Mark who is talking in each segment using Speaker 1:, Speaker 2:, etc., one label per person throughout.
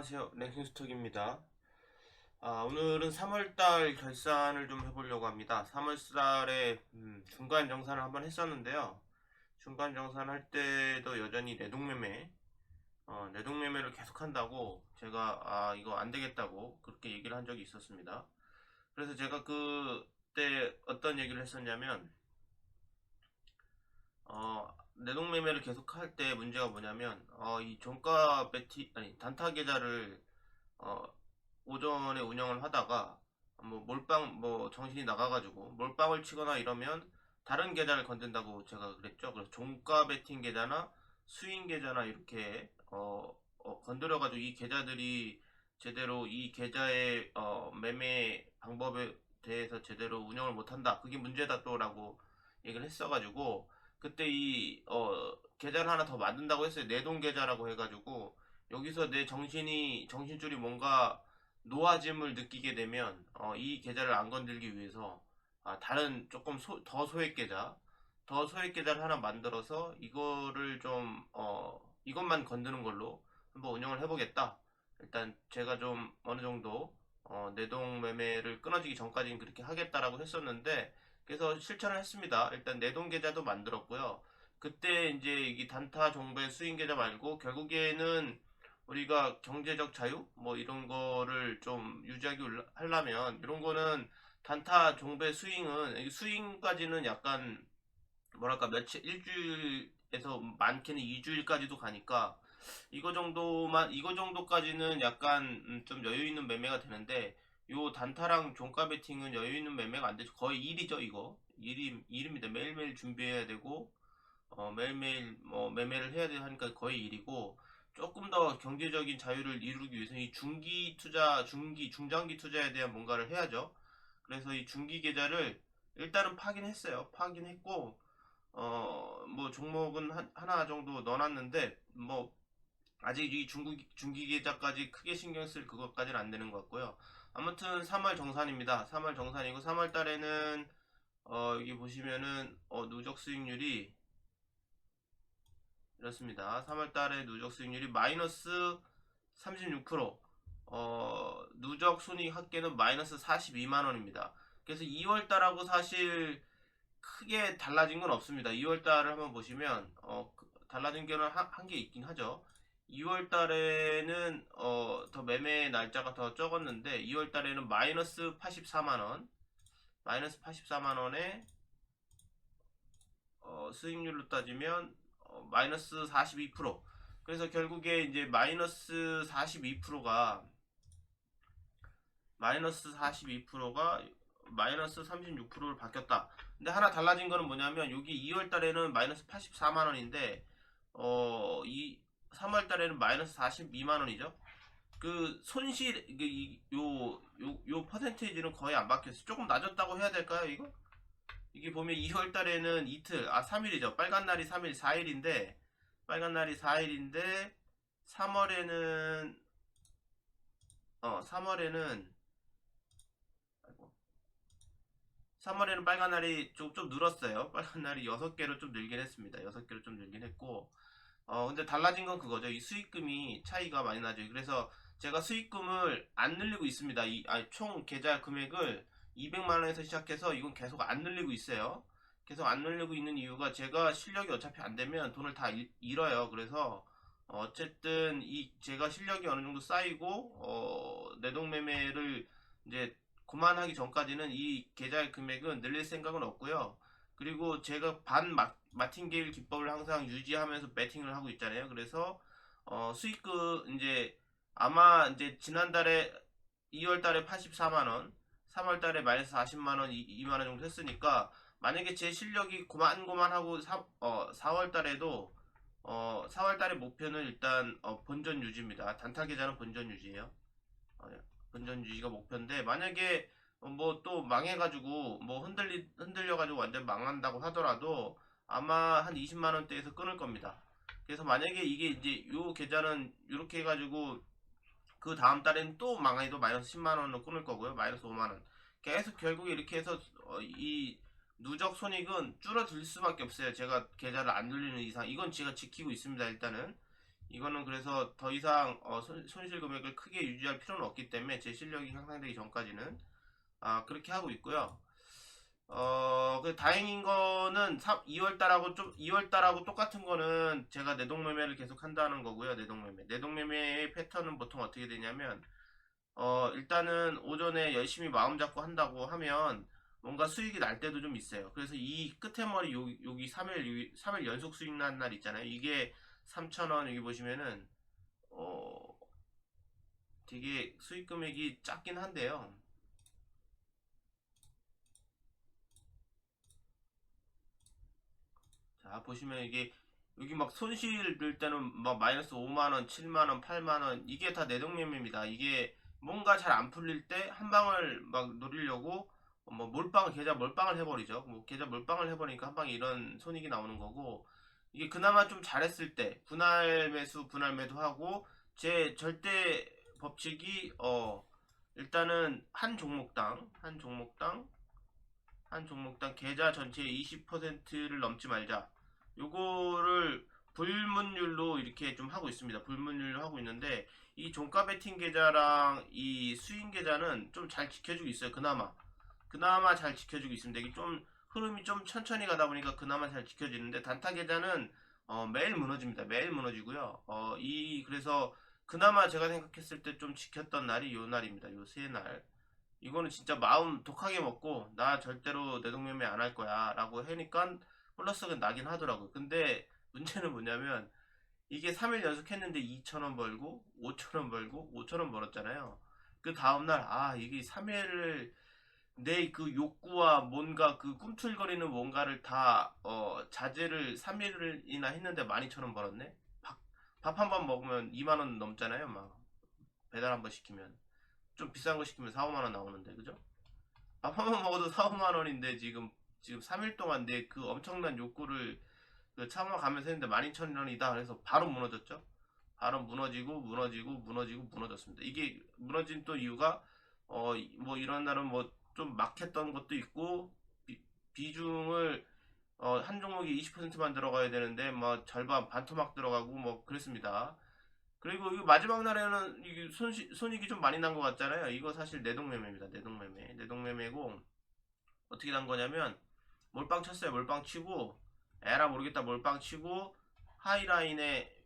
Speaker 1: 안녕하세요. 랭킹스톡입니다. 아, 오늘은 3월달 결산을 좀 해보려고 합니다. 3월달에 음, 중간 정산을 한번 했었는데요. 중간 정산 할 때도 여전히 내동매매, 어, 내동매매를 계속한다고 제가 아, 이거 안 되겠다고 그렇게 얘기를 한 적이 있었습니다. 그래서 제가 그때 어떤 얘기를 했었냐면 어, 내동 매매를 계속 할 때 문제가 뭐냐면 어, 이 종가 베티 아니 단타 계좌를 어, 오전에 운영을 하다가 뭐 몰빵 뭐 정신이 나가가지고 몰빵을 치거나 이러면 다른 계좌를 건든다고 제가 그랬죠. 그래서 종가 베팅 계좌나 스윙 계좌나 이렇게 어, 어, 건드려가지고 이 계좌들이 제대로 이 계좌의 어, 매매 방법에 대해서 제대로 운영을 못한다. 그게 문제다 또라고 얘기를 했어가지고 그때 이, 어, 계좌를 하나 더 만든다고 했어요. 내동 계좌라고 해가지고, 여기서 내 정신이, 정신줄이 뭔가 노아짐을 느끼게 되면, 어, 이 계좌를 안 건들기 위해서, 아, 다른 조금 소- 더 소액 계좌, 더 소액 계좌를 하나 만들어서, 이거를 좀, 어, 이것만 건드는 걸로 한번 운영을 해보겠다. 일단 제가 좀 어느 정도, 어, 내동 매매를 끊어지기 전까지는 그렇게 하겠다라고 했었는데, 그래서 실천을 했습니다. 일단 내동 계좌도 만들었고요. 그때 이제 이 단타 정배 수익 계좌 말고 결국에는 우리가 경제적 자유 뭐 이런 거를 좀 유지하기 하려면 이런 거는 단타 종배 스윙은 이 스윙까지는 약간 뭐랄까 며칠 일주일에서 많게는 2주일까지도 가니까 이거 정도만 이거 정도까지는 약간 음, 좀 여유 있는 매매가 되는데 요 단타랑 종가 베팅은 여유 있는 매매가 안 되죠. 거의 일이죠, 이거. 일이 일입니다. 매일매일 준비해야 되고 어, 매일매일 뭐 매매를 해야 되고 하니까 거의 일이고 조금 더 경제적인 자유를 이루기 위해서는 이 중기 투자, 중기, 중장기 투자에 대한 뭔가를 해야죠. 그래서 이 중기 계좌를 일단은 파긴 했어요. 파긴 했고 어, 뭐 종목은 한- 하나 정도 넣어놨는데 뭐 아직 이 중기, 중기 계좌까지 크게 신경 쓸 그것까지는 안 되는 것 같고요. 아무튼 3월 정산입니다. 3월 정산이고 3월 달에는 어, 여기 보시면은 어, 누적 수익률이 이렇습니다. 3월 달에 누적 수익률이 마이너스 36%, 어, 누적 손익 합계는 마이너스 42만 원입니다. 그래서 2월 달하고 사실 크게 달라진 건 없습니다. 2월 달을 한번 보시면 어, 그- 달라진 게는 한개 있긴 하죠. 2월 달에는 어, 더 매매 날짜가 더 적었는데 2월 달에는 마이너스 84만 원, 마이너스 84만 원에 어, 수익률로 따지면 어, 마이너스 42%. 그래서 결국에 이제 마이너스 42%가 마이너스 42%가 마이너스 36%로 바뀌었다. 근데 하나 달라진 거는 뭐냐면 여기 2월 달에는 마이너스 84만 원인데 어, 이 3월 달에는 마이너스 42만 원이죠. 그 손실 그 이- 요, 요, 요 퍼센테이지는 거의 안 바뀌었어요. 조금 낮았다고 해야 될까요, 이거? 이게 보면 2월 달에는 이틀, 아, 3일이죠. 빨간 날이 3일, 4일인데, 빨간 날이 4일인데, 3월에는, 어, 3월에는, 아이고. 3월에는 빨간 날이 좀, 좀 늘었어요. 빨간 날이 6개로 좀 늘긴 했습니다. 6개로 좀 늘긴 했고, 어, 근데 달라진 건 그거죠. 이 수익금이 차이가 많이 나죠. 그래서 제가 수익금을 안 늘리고 있습니다. 이, 아니, 총 계좌 금액을 200만원에서 시작해서 이건 계속 안 늘리고 있어요. 계속 안 늘리고 있는 이유가 제가 실력이 어차피 안 되면 돈을 다 잃- 잃어요. 그래서 어, 어쨌든 이 제가 실력이 어느 정도 쌓이고 어, 내동매매를 이제 그만하기 전까지는 이 계좌의 금액은 늘릴 생각은 없고요. 그리고 제가 반 마, 마틴게일 기법을 항상 유지하면서 배팅을 하고 있잖아요. 그래서 어, 수익금 이제 아마 이제 지난달에 2월 달에 84만 원, 3월 달에 마이너스 40만 원, 2만 원 정도 했으니까 만약에 제 실력이 고만고만하고 4, 어, 4월 달에도 어, 4월 달의 목표는 일단 어, 본전 유지입니다. 단타 계좌는 본전 유지예요. 어, 본전 유지가 목표인데 만약에 뭐 또 망해가지고 뭐 흔들리 흔들려가지고 완전 망한다고 하더라도 아마 한 20만 원대에서 끊을 겁니다. 그래서 만약에 이게 이제 요 계좌는 이렇게 해가지고 그 다음 달에는 또 망해도 마이너스 10만 원으로 끊을 거고요. 마이너스 5만 원. 계속 결국에 이렇게 해서 어, 이 누적 손익은 줄어들 수밖에 없어요. 제가 계좌를 안 늘리는 이상 이건 제가 지키고 있습니다. 일단은 이거는 그래서 더 이상 어, 손, 손실 금액을 크게 유지할 필요는 없기 때문에 제 실력이 향상되기 전까지는 아, 그렇게 하고 있고요. 어, 그 다행인 거는 2월 달하고 좀 2월 달하고 똑같은 거는 제가 내동 매매를 계속 한다는 거고요. 내동 매매. 내동 매매의 패턴은 보통 어떻게 되냐면 어, 일단은 오전에 열심히 마음 잡고 한다고 하면 뭔가 수익이 날 때도 좀 있어요. 그래서 이 끝에 머리 여기, 여기 3일 3일 연속 수익 난 날 있잖아요. 이게 3,000원 여기 보시면은 어 되게 수익 금액이 작긴 한데요. 자, 보시면 이게 여기 막 손실 들 때는 막 마이너스 5만원, 7만원, 8만원 이게 다 내동매매입니다. 이게 뭔가 잘 안 풀릴 때 한 방을 막 노리려고 뭐 몰빵 계좌 몰빵을 해버리죠. 뭐 계좌 몰빵을 해버리니까 한 방에 이런 손익이 나오는 거고 이게 그나마 좀 잘했을 때 분할 매수, 분할 매도하고 제 절대 법칙이 어 일단은 한 종목당 한 종목당 한 종목당 계좌 전체의 20%를 넘지 말자. 요거를 불문율로 이렇게 좀 하고 있습니다. 불문율로 하고 있는데 이 종가 베팅 계좌랑 이 수익 계좌는 좀 잘 지켜주고 있어요. 그나마 그나마 잘 지켜주고 있습니다. 이게 좀 흐름이 좀 천천히 가다 보니까 그나마 잘 지켜지는데 단타 계좌는 어, 매일 무너집니다. 매일 무너지고요. 어, 이 그래서 그나마 제가 생각했을 때 좀 지켰던 날이 요 날입니다. 요 세 날. 이거는 진짜 마음 독하게 먹고 나 절대로 내 동매매 안 할 거야 라고 하니까 플러스가 나긴 하더라고요. 근데 문제는 뭐냐면 이게 3일 연속 했는데 2,000원 벌고 5,000원 벌고 5,000원 벌었잖아요. 그 다음날 아 이게 3일을 내 그 욕구와 뭔가 그 꿈틀거리는 뭔가를 다 어, 자제를 3일이나 했는데 12,000원 벌었네. 밥 한 번 먹으면 2만원 넘잖아요. 막 배달 한 번 시키면 좀 비싼 거 시키면 4, 5만원 나오는데 그죠? 밥 한 번 먹어도 4, 5만원인데 지금 지금 3일 동안 내 그 엄청난 욕구를 그 참아가면서 했는데 12,000원이다. 그래서 바로 무너졌죠. 바로 무너지고 무너지고 무너지고 무너졌습니다. 이게 무너진 또 이유가 어 뭐 이런 날은 뭐 좀 막혔던 것도 있고 비, 중을 어, 한 종목이 20%만 들어가야 되는데 뭐 절반 반토막 들어가고 뭐 그랬습니다. 그리고 이 마지막 날에는 손시, 손익이 좀 많이 난 것 같잖아요. 이거 사실 내동매매입니다. 내동매매. 내동매매고 어떻게 난 거냐면 몰빵 쳤어요. 몰빵 치고 에라 모르겠다 몰빵 치고 하이라인에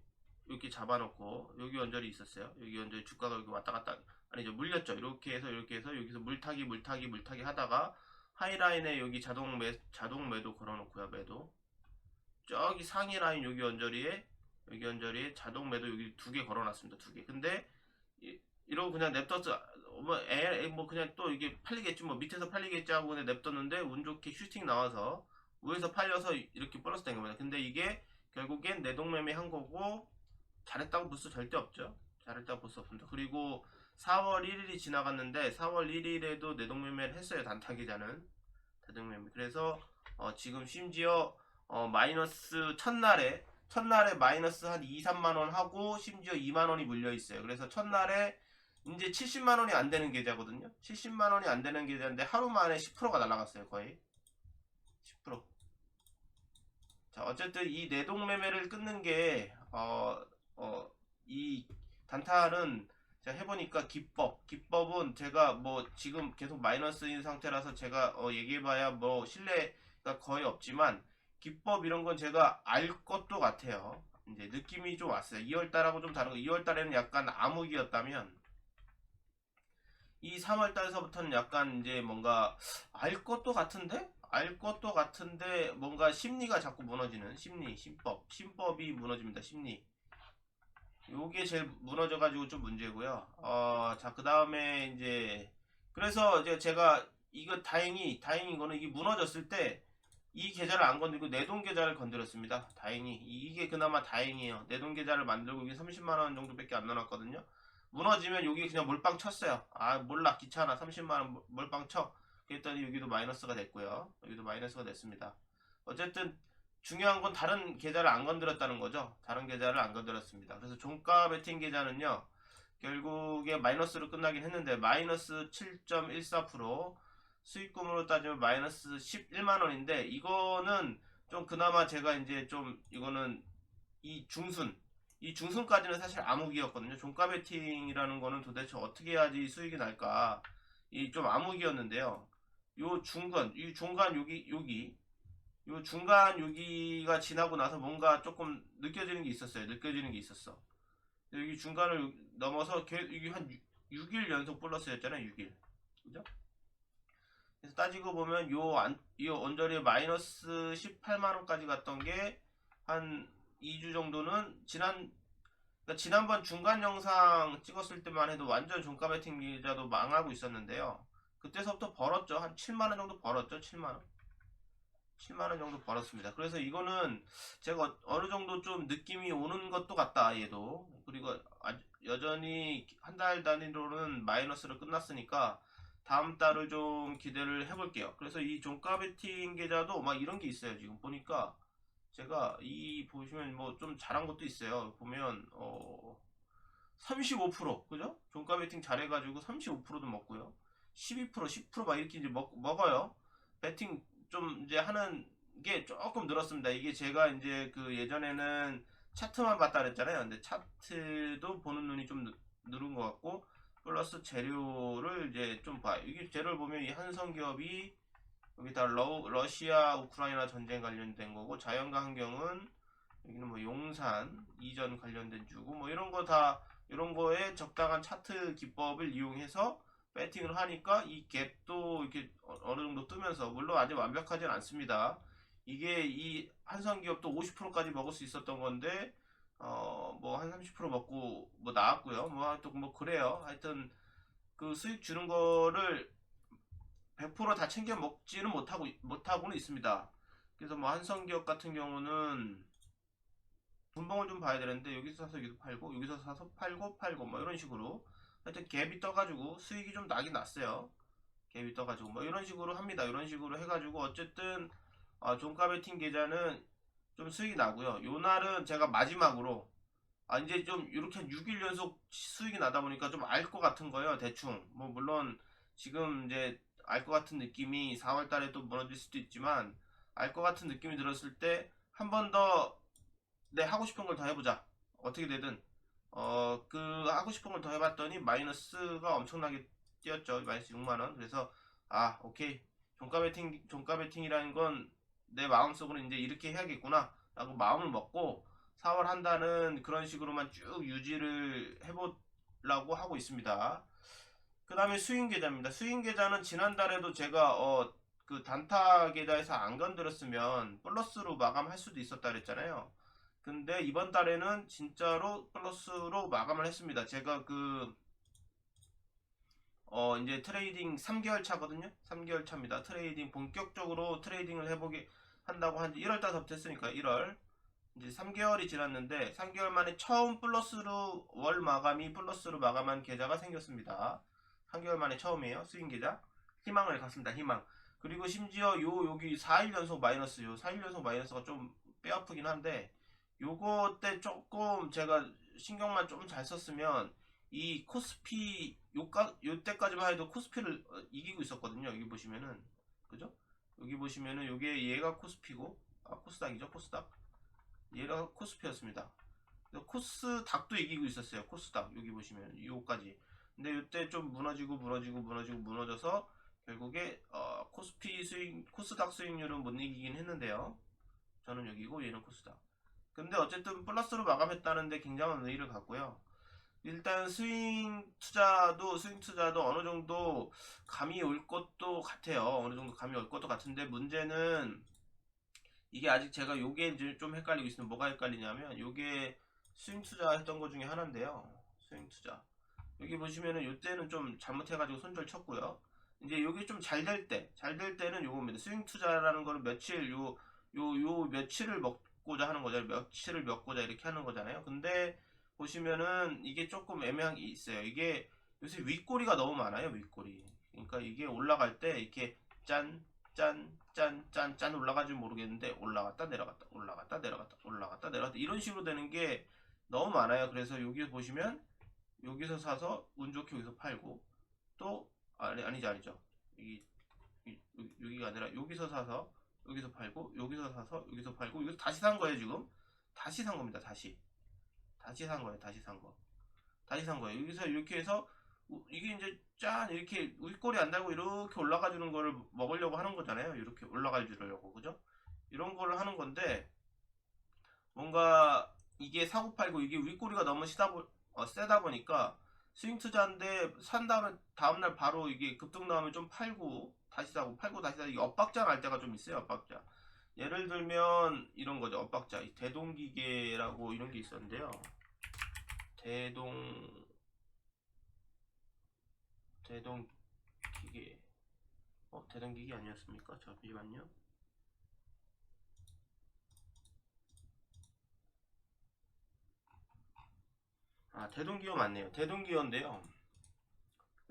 Speaker 1: 이렇게 잡아놓고 여기 연절이 있었어요. 여기 연절이 주가가 여기 왔다 갔다 아니죠 물렸죠. 이렇게 해서 이렇게 해서 여기서 물타기 물타기 물타기 하다가 하이라인에 여기 자동 매 자동 매도 걸어놓고요. 매도 저기 상위 라인 여기 연절이에 여기 연절이에 자동 매도 여기 두 개 걸어놨습니다. 두 개. 근데 이, 이러고 그냥 냅뒀어. 뭐, 에, 뭐 그냥 또 이게 팔리겠지 뭐 밑에서 팔리겠지 하고 그냥 냅뒀는데 운 좋게 슈팅 나와서 위에서 팔려서 이렇게 플러스 된 겁니다. 근데 이게 결국엔 내동매매 한 거고 잘했다고 볼 수 절대 없죠. 잘했다고 볼 수 없습니다. 그리고 4월 1일이 지나갔는데 4월 1일에도 내동매매를 했어요. 단타 계좌는 내동매매. 그래서 어, 지금 심지어 어, 마이너스 첫날에 첫날에 마이너스 한 2, 3만 원 하고 심지어 2만 원이 물려 있어요. 그래서 첫날에 이제 70만 원이 안 되는 계좌거든요. 70만 원이 안 되는 계좌인데 하루 만에 10%가 날아갔어요. 거의 10%. 자, 어쨌든 이 내동 매매를 끊는 게 어, 어, 이 단타는 제가 해보니까 기법, 기법은 제가 뭐 지금 계속 마이너스인 상태라서 제가 어, 얘기해봐야 뭐 신뢰가 거의 없지만 기법 이런 건 제가 알 것도 같아요. 이제 느낌이 좀 왔어요. 2월 달하고 좀 다른 거. 2월 달에는 약간 암흑이었다면 이 3월 달서부터는 약간 이제 뭔가 알 것도 같은데 알 것도 같은데 뭔가 심리가 자꾸 무너지는 심리, 심법, 심법이 무너집니다. 심리. 요게 제일 무너져 가지고 좀 문제고요. 어, 자, 그 다음에 이제, 그래서 이제 제가 이거 다행히, 다행인 거는 이게 무너졌을 때 이 계좌를 안 건드리고 내돈 계좌를 건드렸습니다. 다행히. 이게 그나마 다행이에요. 내돈 계좌를 만들고 이게 30만원 정도밖에 안 넣어놨거든요. 무너지면 여기 그냥 몰빵 쳤어요. 아, 몰라. 귀찮아. 30만원 몰빵 쳐. 그랬더니 여기도 마이너스가 됐고요. 여기도 마이너스가 됐습니다. 어쨌든 중요한 건 다른 계좌를 안 건드렸다는 거죠. 다른 계좌를 안 건드렸습니다. 그래서 종가 베팅 계좌는요. 결국에 마이너스로 끝나긴 했는데 마이너스 7.14% 수익금으로 따지면 마이너스 11만 원인데 이거는 좀 그나마 제가 이제 좀 이거는 이 중순 이 중순까지는 사실 암흑이었거든요. 종가 베팅이라는 거는 도대체 어떻게 해야지 수익이 날까? 이 좀 암흑이었는데요. 요 중간, 이 중간 여기 여기 요 중간 여기가 지나고 나서 뭔가 조금 느껴지는 게 있었어요. 느껴지는 게 있었어. 여기 중간을 넘어서 개- 이게 한 6, 일 연속 플러스였잖아요. 6일. 그죠? 그래서 따지고 보면 요 안, 이 언저리에 마이너스 18만 원까지 갔던 게 한 2주 정도는 지난 그러니까 지난번 중간 영상 찍었을 때만 해도 완전 종가 베팅 기자도 망하고 있었는데요. 그때서부터 벌었죠. 한 7만 원 정도 벌었죠. 7만 원. 7만 원 정도 벌었습니다. 그래서 이거는 제가 어느 정도 좀 느낌이 오는 것도 같다. 얘도. 그리고 아- 여전히 한 달 단위로는 마이너스로 끝났으니까 다음 달을 좀 기대를 해볼게요. 그래서 이 종가 베팅 계좌도 막 이런 게 있어요. 지금 보니까 제가 이 보시면 뭐 좀 잘한 것도 있어요. 보면 어 35% 그죠? 종가 베팅 잘해가지고 35%도 먹고요. 12% 10%막 이렇게 이제 먹, 먹어요. 베팅 좀 이제 하는 게 조금 늘었습니다. 이게 제가 이제 그 예전에는 차트만 봤다 그랬잖아요. 근데 차트도 보는 눈이 좀 느- 늘은 것 같고 플러스 재료를 이제 좀 봐요. 이게 재료를 보면 이 한성기업이 여기다 러, 러시아 우크라이나 전쟁 관련된 거고 자연과 환경은 여기는 뭐 용산 이전 관련된 주고 뭐 이런 거 다 이런 거에 적당한 차트 기법을 이용해서 배팅을 하니까 이 갭도 이렇게 어- 어느 정도 뜨면서 물론 아직 완벽하진 않습니다. 이게 이 한성 기업도 50%까지 먹을 수 있었던 건데 어 뭐 한 30% 먹고 뭐 나왔고요. 뭐또뭐 그래요. 하여튼 그 수익 주는 거를 100%다 챙겨 먹지는 못하고 못하고는 있습니다. 그래서 뭐 한성기업 같은 경우는 분봉을 좀 봐야 되는데 여기서 사서 여기서 팔고 여기서 사서 팔고 팔고 뭐 이런 식으로 하여튼 갭이 떠가지고 수익이 좀 나긴 났어요. 갭이 떠가지고 뭐 이런 식으로 합니다. 이런 식으로 해가지고 어쨌든 아, 종가 베팅 계좌는 좀 수익이 나고요. 요 날은 제가 마지막으로 아 이제 좀 이렇게 한 6일 연속 수익이 나다 보니까 좀 알 것 같은 거예요. 대충 뭐 물론 지금 이제 알 것 같은 느낌이 4월 달에 또 무너질 수도 있지만 알 것 같은 느낌이 들었을 때 한 번 더 내 하고 싶은 걸 더 해보자. 어떻게 되든 어 그 하고 싶은 걸 더 해봤더니 마이너스가 엄청나게 뛰었죠. 마이너스 6만 원. 그래서 아 오케이 종가 베팅 종가 베팅이라는 건 내 마음속으로 이제 이렇게 해야겠구나 라고 마음을 먹고 4월 한 달은 그런 식으로만 쭉 유지를 해보려고 하고 있습니다. 그 다음에 수익 계좌입니다. 수익 계좌는 지난달에도 제가 어, 그 단타 계좌에서 안 건드렸으면 플러스로 마감할 수도 있었다 그랬잖아요. 근데 이번 달에는 진짜로 플러스로 마감을 했습니다. 제가 그 어, 이제 트레이딩 3개월 차거든요. 3개월 차입니다. 트레이딩 본격적으로 트레이딩을 해보게 한다고 한 1월 달부터 했으니까 1월 이제 3개월이 지났는데 3개월 만에 처음 플러스로 월 마감이 플러스로 마감한 계좌가 생겼습니다. 3개월 만에 처음이에요. 수익 계좌. 희망을 갖습니다. 희망. 그리고 심지어 요 여기 4일 연속 마이너스 요 4일 연속 마이너스가 좀 뼈아프긴 한데 요거 때 조금 제가 신경만 좀 잘 썼으면 이 코스피 요까 요때까지만 해도 코스피를 어, 이기고 있었거든요. 여기 보시면은 그죠? 여기 보시면은 요게 얘가 코스피고 아 코스닥이죠 코스닥 얘가 코스피였습니다. 코스닥도 이기고 있었어요. 코스닥 여기 보시면 요까지. 근데 요때 좀 무너지고 무너지고 무너지고 무너져서 결국에 어, 코스피 수익 코스닥 수익률은 못 이기긴 했는데요. 저는 여기고 얘는 코스닥. 근데 어쨌든 플러스로 마감했다는데 굉장한 의의를 갖고요. 일단 스윙 투자도 스윙 투자도 어느 정도 감이 올 것도 같아요. 어느 정도 감이 올 것도 같은데 문제는 이게 아직 제가 요게 좀 헷갈리고 있으면 뭐가 헷갈리냐면 요게 스윙 투자 했던 것 중에 하나인데요. 스윙 투자. 여기 보시면은 요때는 좀 잘못해가지고 손절 쳤고요. 이제 요게 좀 잘 될 때, 잘 될 때는 요겁니다. 스윙 투자라는 거는 며칠 요, 요, 요 며칠을 먹고자 하는 거잖아요. 며칠을 먹고자 이렇게 하는 거잖아요. 근데 보시면은 이게 조금 애매한 게 있어요. 이게 요새 윗꼬리가 너무 많아요. 윗꼬리. 그러니까 이게 올라갈 때 이렇게 짠, 짠, 짠, 짠, 짠 올라가지 모르겠는데 올라갔다 내려갔다, 올라갔다 내려갔다, 올라갔다 내려갔다 이런 식으로 되는 게 너무 많아요. 그래서 여기 보시면 여기서 사서 운 좋게 여기서 팔고 또 아니 아니지 아니죠. 여기 여기가 아니라 여기서 사서 여기서 팔고 여기서 사서 여기서 팔고 여기서 다시 산 거예요 지금 다시 산 겁니다 다시 다시 산 거예요. 다시 산 거. 다시 산 거예요. 여기서 이렇게 해서 우- 이게 이제 짠 이렇게 윗골이 안 달고 이렇게 올라가 주는 거를 먹으려고 하는 거잖아요. 이렇게 올라가 주려고 그죠? 이런 거를 하는 건데 뭔가 이게 사고 팔고 이게 윗꼬리가 너무 시다 보, 어, 세다 보니까 스윙 투자인데 산 다음에 다음날 바로 이게 급등 나오면 좀 팔고 다시 사고 팔고 다시 사고 엇박자 날 때가 좀 있어요. 엇박자. 예를 들면 이런 거죠. 엇박자. 이 대동기계라고 이런 게 있었는데요. 대동 대동기계 어 대동기계 아니었습니까? 잠시만요. 아 대동기어 맞네요. 대동기어인데요.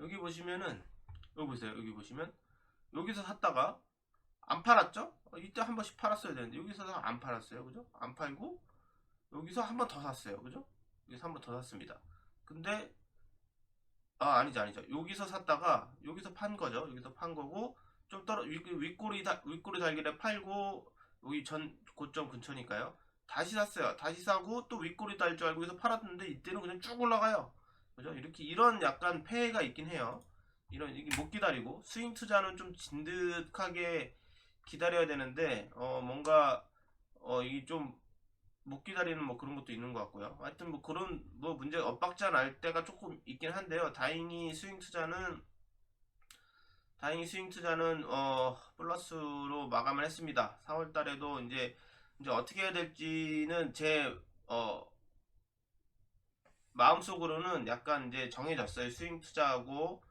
Speaker 1: 여기 보시면은 여기 보세요. 여기 보시면 여기서 샀다가 안 팔았죠? 어, 이때 한 번씩 팔았어야 되는데 여기서 안 팔았어요. 그죠? 안 팔고 여기서 한 번 더 샀어요. 그죠? 여기서 한 번 더 샀습니다. 근데 아 아니죠 아니죠. 여기서 샀다가 여기서 판 거죠. 여기서 판 거고 좀 떨어 윗, 윗꼬리 다, 윗꼬리 달걀에 팔고 여기 전 고점 근처니까요. 다시 샀어요. 다시 사고 또 윗꼬리 달줄 알고 해서 팔았는데 이때는 그냥 쭉 올라가요. 그죠? 이렇게 이런 약간 폐해가 있긴 해요. 이런 이게 못 기다리고 스윙 투자는 좀 진득하게 기다려야 되는데 어 뭔가 어 이게 좀 못 기다리는 뭐 그런 것도 있는 것 같고요. 하여튼 뭐 그런 뭐 문제 엇박자 날 때가 조금 있긴 한데요. 다행히 스윙 투자는 다행히 스윙 투자는 어 플러스로 마감을 했습니다. 4월 달에도 이제 이제 어떻게 해야 될지는 제 어 마음속으로는 약간 이제 정해졌어요. 스윙 투자하고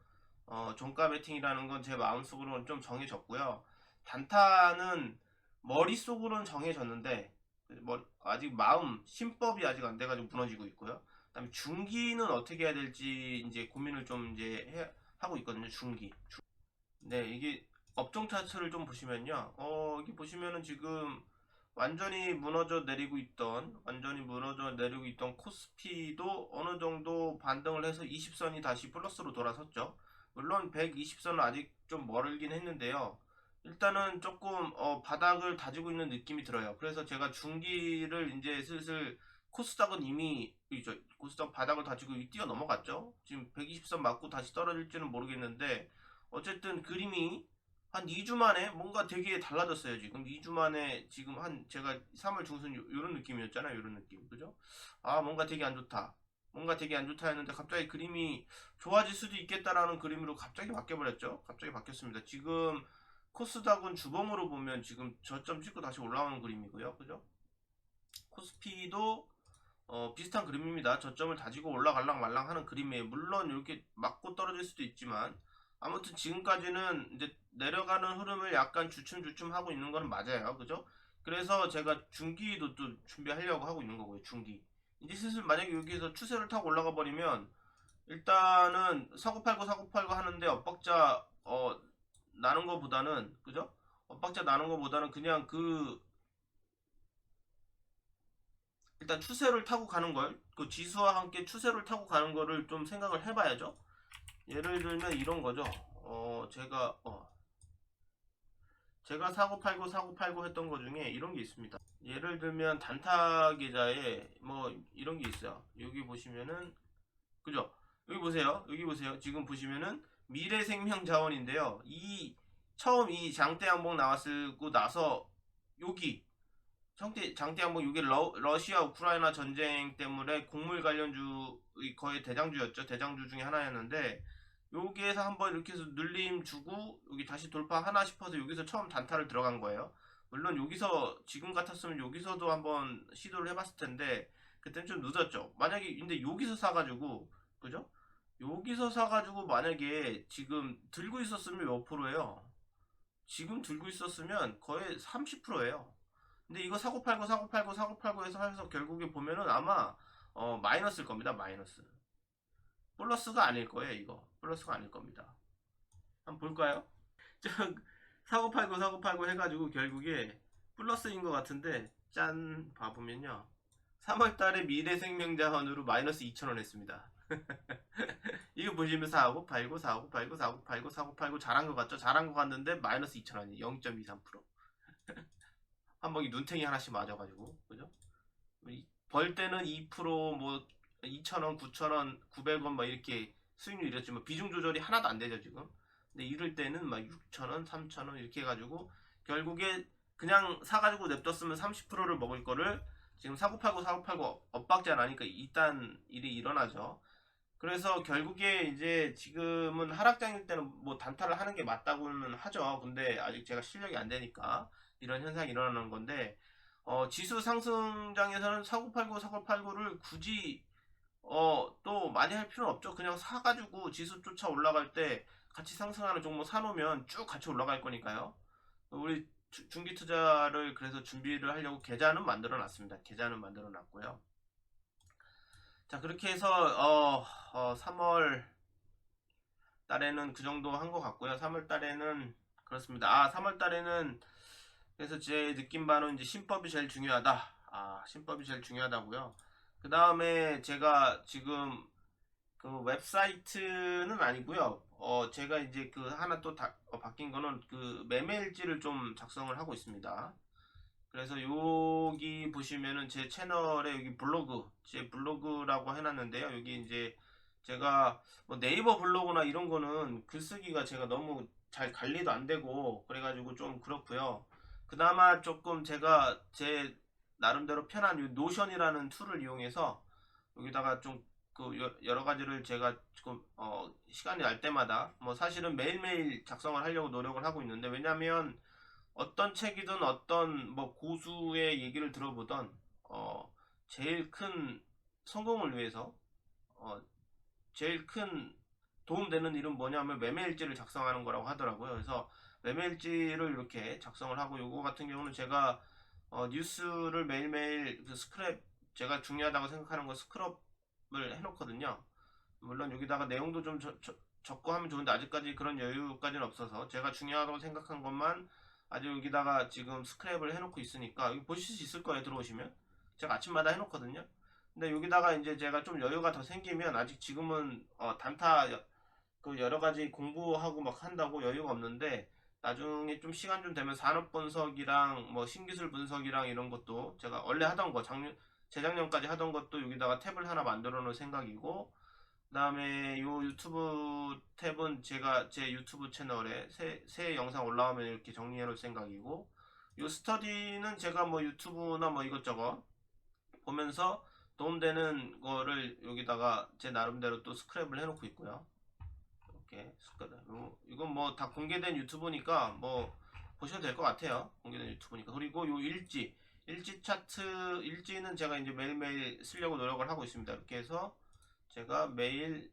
Speaker 1: 어 종가 베팅이라는 건 제 마음속으로는 좀 정해졌고요. 단타는 머릿속으로는 정해졌는데 뭐 아직 마음 심법이 아직 안 돼가지고 무너지고 있고요. 그다음에 중기는 어떻게 해야 될지 이제 고민을 좀 이제 해, 하고 있거든요. 중기. 중- 네 이게 업종 차트를 좀 보시면요. 어 여기 보시면은 지금 완전히 무너져 내리고 있던 완전히 무너져 내리고 있던 코스피도 어느 정도 반등을 해서 20선이 다시 플러스로 돌아섰죠. 물론 120선은 아직 좀 멀긴 했는데요. 일단은 조금 어, 바닥을 다지고 있는 느낌이 들어요. 그래서 제가 중기를 이제 슬슬 코스닥은 이미 코스닥 바닥을 다지고 뛰어 넘어갔죠. 지금 120선 맞고 다시 떨어질지는 모르겠는데 어쨌든 그림이 한 2주 만에 뭔가 되게 달라졌어요. 지금 2주 만에 지금 한 제가 3월 중순 요, 런 느낌이었잖아요. 요런 느낌. 그죠? 아, 뭔가 되게 안 좋다. 뭔가 되게 안 좋다 했는데 갑자기 그림이 좋아질 수도 있겠다라는 그림으로 갑자기 바뀌어 버렸죠. 갑자기 바뀌었습니다. 지금 코스닥은 주봉으로 보면 지금 저점 찍고 다시 올라오는 그림이고요. 그죠? 코스피도 어, 비슷한 그림입니다. 저점을 다지고 올라갈랑 말랑 하는 그림이에요. 물론 이렇게 맞고 떨어질 수도 있지만 아무튼 지금까지는 이제 내려가는 흐름을 약간 주춤주춤 하고 있는 거는 맞아요. 그죠? 그래서 제가 중기도 또 준비하려고 하고 있는 거고요. 중기. 이제 슬슬 만약에 여기서 추세를 타고 올라가 버리면 일단은 사고 팔고 사고 팔고 하는데 엇박자 어 나는 것보다는 그죠? 엇박자 나는 것보다는 그냥 그 일단 추세를 타고 가는 걸, 그 지수와 함께 추세를 타고 가는 거를 좀 생각을 해봐야죠. 예를 들면 이런 거죠. 어, 제가, 어, 제가 사고 팔고 사고 팔고 했던 거 중에 이런 게 있습니다. 예를 들면 단타 계좌에 뭐 이런 게 있어요. 여기 보시면은, 그죠? 여기 보세요. 여기 보세요. 지금 보시면은 미래생명자원인데요. 이, 처음 이 장대 항목 나왔고 나서 여기 장대, 장대 항목 이게 러, 러시아 우크라이나 전쟁 때문에 곡물 관련주 거의 대장주였죠. 대장주 중에 하나였는데 여기에서 한번 이렇게 해서 눌림 주고 여기 다시 돌파하나 싶어서 여기서 처음 단타를 들어간 거예요. 물론 여기서 지금 같았으면 여기서도 한번 시도를 해봤을 텐데 그때는 좀 늦었죠. 만약에 근데 여기서 사가지고 그죠? 여기서 사가지고 만약에 지금 들고 있었으면 몇 프로예요? 지금 들고 있었으면 거의 30%예요. 근데 이거 사고 팔고 사고 팔고 사고 팔고 해서 해서 결국에 보면은 아마 어, 마이너스일 겁니다. 마이너스. 플러스가 아닐 거예요. 이거 플러스가 아닐 겁니다. 한번 볼까요? 좀 사고 팔고 사고 팔고 해가지고 결국에 플러스인 것 같은데 짠 봐보면요. 3월달에 미래생명자원으로 마이너스 2천원 했습니다. 이거 보시면 사고 팔고 사고 팔고 사고 팔고 사고 팔고 잘한 것 같죠? 잘한 것 같는데 마이너스 2천원이 0.23% 한번 이 눈탱이 하나씩 맞아가지고 그죠? 이벌 때는 2%뭐 2,000원, 9,000원, 900원 막 이렇게 수익률 이랬지 뭐 비중 조절이 하나도 안 되죠 지금. 근데 이럴 때는 막 6,000원, 3,000원 이렇게 해 가지고 결국에 그냥 사 가지고 냅뒀으면 30%를 먹을 거를 지금 사고 팔고 사고 팔고 엇박자 나니까 이딴 일이 일어나죠. 그래서 결국에 이제 지금은 하락장일 때는 뭐 단타를 하는 게 맞다고는 하죠. 근데 아직 제가 실력이 안 되니까 이런 현상이 일어나는 건데 어, 지수 상승장에서는 사고 팔고 사고 팔고를 굳이 어, 또 많이 할 필요는 없죠. 그냥 사가지고 지수 쫓아 올라갈 때 같이 상승하는 종목 사놓으면 쭉 같이 올라갈 거니까요. 우리 주- 중기 투자를 그래서 준비를 하려고 계좌는 만들어 놨습니다. 계좌는 만들어 놨고요. 자, 그렇게 해서 어, 어, 3월 달에는 그 정도 한 것 같고요. 3월 달에는 그렇습니다. 아, 3월 달에는 그래서 제 느낌 바는 이제 신법이 제일 중요하다. 아, 신법이 제일 중요하다고요. 그 다음에 제가 지금 그 웹사이트는 아니고요. 어, 제가 이제 그 하나 또 다- 어, 바뀐 거는 그 매매일지를 좀 작성을 하고 있습니다. 그래서 여기 보시면은 제 채널에 여기 블로그, 제 블로그라고 해놨는데요. 여기 이제 제가 뭐 네이버 블로그나 이런 거는 글쓰기가 제가 너무 잘 관리도 안 되고 그래가지고 좀 그렇고요. 그나마 조금 제가 제 나름대로 편한 이 노션이라는 툴을 이용해서 여기다가 좀 그 여러 가지를 제가 지금 어 시간이 날 때마다 뭐 사실은 매일매일 작성을 하려고 노력을 하고 있는데 왜냐면 어떤 책이든 어떤 뭐 고수의 얘기를 들어보던 어 제일 큰 성공을 위해서 어 제일 큰 도움되는 일은 뭐냐면 매매일지를 작성하는 거라고 하더라고요. 그래서 매매일지를 이렇게 작성을 하고 요거 같은 경우는 제가 어, 뉴스를 매일매일 그 스크랩 제가 중요하다고 생각하는 거 스크럽을 해놓거든요. 물론 여기다가 내용도 좀 저- 저- 적고 하면 좋은데 아직까지 그런 여유까지는 없어서 제가 중요하다고 생각한 것만 아주 여기다가 지금 스크랩을 해놓고 있으니까 여기 보실 수 있을 거예요 들어오시면 제가 아침마다 해놓거든요. 근데 여기다가 이제 제가 좀 여유가 더 생기면 아직 지금은 어, 단타 여, 그 여러 가지 공부하고 막 한다고 여유가 없는데 나중에 좀 시간 좀 되면 산업 분석이랑 뭐 신기술 분석이랑 이런 것도 제가 원래 하던 거 작년 재작년까지 하던 것도 여기다가 탭을 하나 만들어 놓을 생각이고 그 다음에 요 유튜브 탭은 제가 제 유튜브 채널에 새, 새 영상 올라오면 이렇게 정리해 놓을 생각이고 요 스터디는 제가 뭐 유튜브나 뭐 이것저것 보면서 도움되는 거를 여기다가 제 나름대로 또 스크랩을 해놓고 있고요. 이렇게. 요- 이건 뭐 다 공개된 유튜브니까 뭐 보셔도 될 것 같아요. 공개된 유튜브니까. 그리고 요 일지, 일지 차트, 일지는 제가 이제 매일매일 쓰려고 노력을 하고 있습니다. 이렇게 해서 제가 매일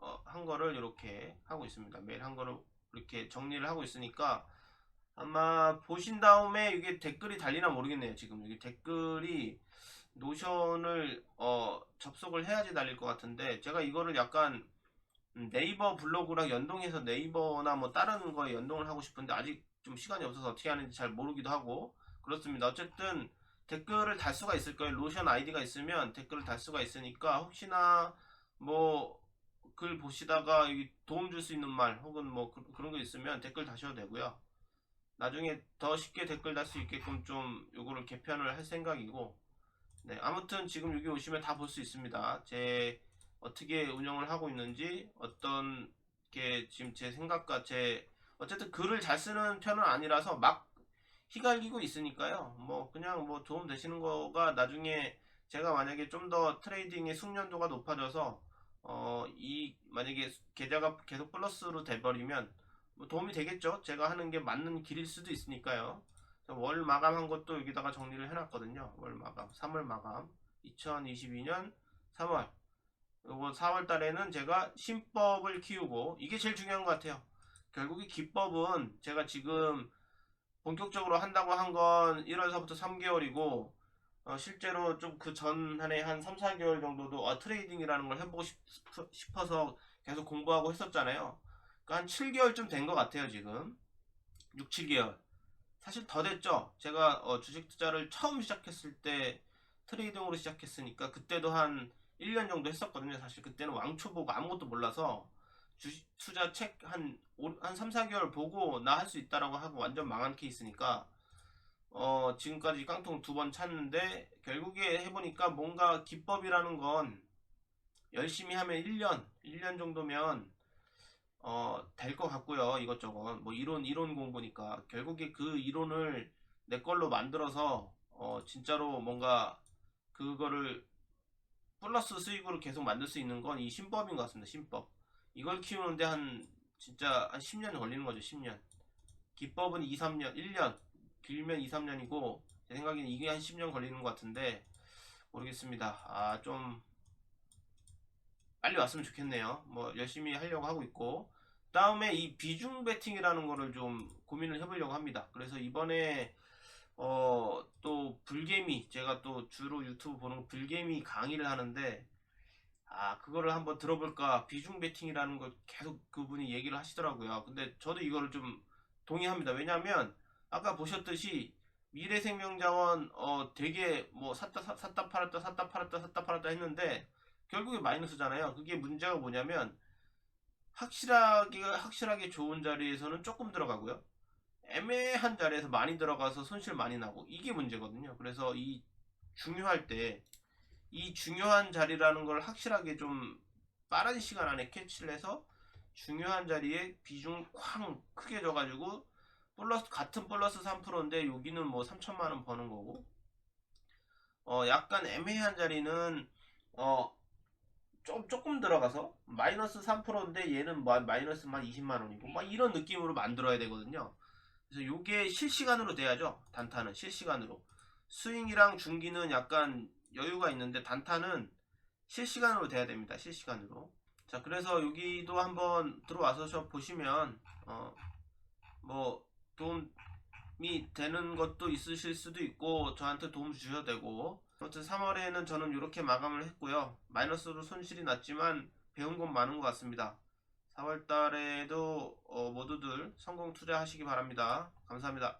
Speaker 1: 어, 한 거를 이렇게 하고 있습니다. 매일 한 거를 이렇게 정리를 하고 있으니까 아마 보신 다음에 이게 댓글이 달리나 모르겠네요. 지금 여기 댓글이 노션을 어, 접속을 해야지 달릴 것 같은데 제가 이거를 약간 음, 네이버 블로그랑 연동해서 네이버나 뭐 다른 거에 연동을 하고 싶은데 아직 좀 시간이 없어서 어떻게 하는지 잘 모르기도 하고 그렇습니다. 어쨌든 댓글을 달 수가 있을 거예요. 로션 아이디가 있으면 댓글을 달 수가 있으니까 혹시나 뭐 글 보시다가 도움 줄 수 있는 말 혹은 뭐 그, 런거 있으면 댓글 다셔도 되고요. 나중에 더 쉽게 댓글 달 수 있게끔 좀 요거를 개편을 할 생각이고 네 아무튼 지금 여기 오시면 다 볼 수 있습니다. 제 어떻게 운영을 하고 있는지 어떤 게 지금 제 생각과 제 어쨌든 글을 잘 쓰는 편은 아니라서 막 휘갈리고 있으니까요. 뭐 그냥 뭐 도움 되시는 거가 나중에 제가 만약에 좀 더 트레이딩의 숙련도가 높아져서 어 이 만약에 계좌가 계속 플러스로 돼버리면 뭐 도움이 되겠죠. 제가 하는 게 맞는 길일 수도 있으니까요. 월 마감한 것도 여기다가 정리를 해놨거든요. 월 마감, 3월 마감, 2022년 3월. 요거 4월 달에는 제가 신법을 키우고 이게 제일 중요한 것 같아요. 결국에 기법은 제가 지금 본격적으로 한다고 한 건 1월서부터 3개월이고 어, 실제로 좀 그 전한해 한 3, 4개월 정도도 어, 트레이딩이라는 걸 해보고 싶, 싶어서 계속 공부하고 했었잖아요. 그러니까 한 7개월쯤 된 것 같아요, 지금. 6, 7개월. 사실 더 됐죠. 제가 어, 주식 투자를 처음 시작했을 때 트레이딩으로 시작했으니까 그때도 한 1년 정도 했었거든요. 사실 그때는 왕초 보고 아무것도 몰라서 주식 투자 책 한 한 3, 4개월 보고 나 할 수 있다라고 하고 완전 망한 케이스니까 어, 지금까지 깡통 두 번 찼는데 결국에 해보니까 뭔가 기법이라는 건 열심히 하면 1년, 1년 정도면 어, 될 것 같고요. 이것저것 뭐 이론 이론 공부니까 결국에 그 이론을 내 걸로 만들어서 어, 진짜로 뭔가 그거를 플러스 수익으로 계속 만들 수 있는 건 이 신법인 것 같습니다. 신법. 이걸 키우는데 한 진짜 한 10년 걸리는 거죠. 10년. 기법은 2, 3년, 1년, 길면 2, 3년이고 제 생각에는 이게 한 10년 걸리는 것 같은데 모르겠습니다. 아, 좀 빨리 왔으면 좋겠네요. 뭐 열심히 하려고 하고 있고 다음에 이 비중 베팅이라는 거를 좀 고민을 해보려고 합니다. 그래서 이번에 어, 또 불개미 제가 또 주로 유튜브 보는 거 불개미 강의를 하는데 아 그거를 한번 들어볼까 비중 베팅이라는 걸 계속 그분이 얘기를 하시더라고요. 근데 저도 이거를 좀 동의합니다. 왜냐하면 아까 보셨듯이 미래생명자원 어 되게 뭐 샀다 사- 샀다 팔았다 샀다 팔았다 샀다 팔았다 했는데 결국에 마이너스잖아요. 그게 문제가 뭐냐면 확실하게 확실하게 좋은 자리에서는 조금 들어가고요. 애매한 자리에서 많이 들어가서 손실 많이 나고 이게 문제거든요. 그래서 이 중요할 때 이 중요한 자리라는 걸 확실하게 좀 빠른 시간 안에 캐치를 해서 중요한 자리에 비중 쾅 크게 줘가지고 플러스 같은 플러스 3%인데 여기는 뭐 3천만 원 버는 거고 어 약간 애매한 자리는 어좀 조금 들어가서 마이너스 3%인데 얘는 마- 마이너스 만 20만 원이고 막 이런 느낌으로 만들어야 되거든요. 그래서 요게 실시간으로 돼야죠. 단타는 실시간으로. 스윙이랑 중기는 약간 여유가 있는데 단타는 실시간으로 돼야 됩니다. 실시간으로. 자, 그래서 여기도 한번 들어와서 저 보시면 어 뭐 도움이 되는 것도 있으실 수도 있고 저한테 도움 주셔도 되고 아무튼 3월에는 저는 이렇게 마감을 했고요. 마이너스로 손실이 났지만 배운 건 많은 것 같습니다. 4월 달에도 어, 모두들 성공 투자하시기 바랍니다. 감사합니다.